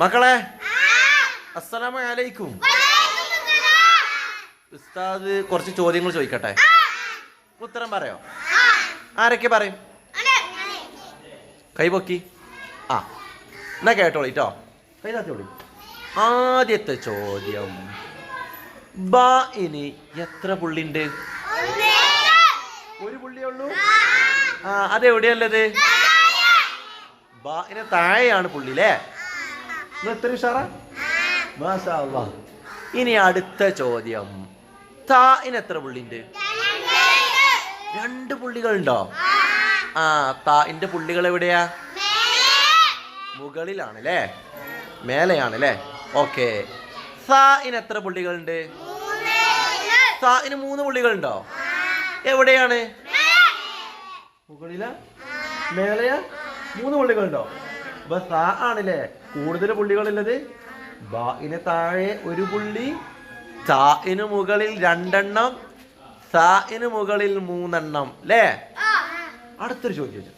മക്കളെ അസ്സലാമു അലൈക്കും ഉസ്താദ് കുറച്ച് ചോദ്യങ്ങൾ ചോദിക്കട്ടെ? ഉത്തരം പറയോ? ആരൊക്കെ പറയും? കൈപൊക്കി ആ. എന്നാ കേട്ടോളി കേട്ടോ കൈതാത്തോളി ആദ്യത്തെ ചോദ്യം. ബ ഇനി എത്ര പുള്ളിണ്ട്? ഒരു പുള്ളിയേ ഉള്ളൂ? ആ. അതെവിടെയല്ലത് ബാഇന് താഴെയാണ് പുള്ളി അല്ലേ എത്ര ഉഷാറാ? മാഷാ. ഇനി അടുത്ത ചോദ്യം. താഇന് എത്ര പുള്ളിണ്ട്? രണ്ട് പുള്ളികളുണ്ടോ? ആ താഇന്റെ പുള്ളികൾ എവിടെയാ? മുകളിലാണ് അല്ലേ മേലെയാണ് അല്ലേ ഓക്കെ സായിന് എത്ര പുള്ളികളുണ്ട്? സായിന് മൂന്ന് പുള്ളികളുണ്ടോ? എവിടെയാണ്? മുകളില? മേലെയാ? മൂന്ന് പുള്ളികളുണ്ടോ? അപ്പൊ സാ ആണല്ലേ? കൂടുതൽ പുള്ളികളുള്ളത്? ബാഇന് താഴെ ഒരു പുള്ളി. ചാഇന് മുകളിൽ രണ്ടെണ്ണം സാഇന് മുകളിൽ മൂന്നെണ്ണം അല്ലേ അടുത്തൊരു ചോദ്യം ചോദിച്ചു.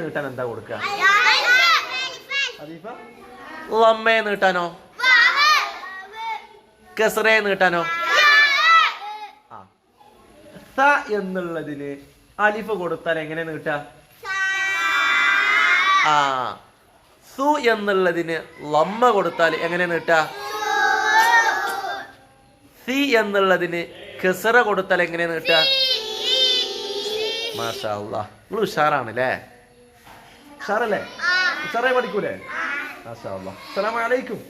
നീട്ടാൻ എന്താ കൊടുക്കുക അതീഫ ലമ്മേ നീട്ടാനോ കസറേ നീട്ടാനോ ആ. സ എന്നുള്ളതിന് അലിഫ് കൊടുത്താൽ എങ്ങനെ നീട്ടാ ആ. സു എന്നുള്ളതിന് ലമ്മ കൊടുത്താൽ എങ്ങനെ നീട്ടാ സി എന്നുള്ളതിന് കെസറ കൊടുത്താൽ എങ്ങനെ നീട്ടാ മാഷാ നിങ്ങൾ ഉഷാറാണ് അല്ലേ ഉഷാറല്ലേ ഉഷാറായി പഠിക്കൂലേ? മാഷാ അല്ലാ അസ്സലാമു അലൈക്കും.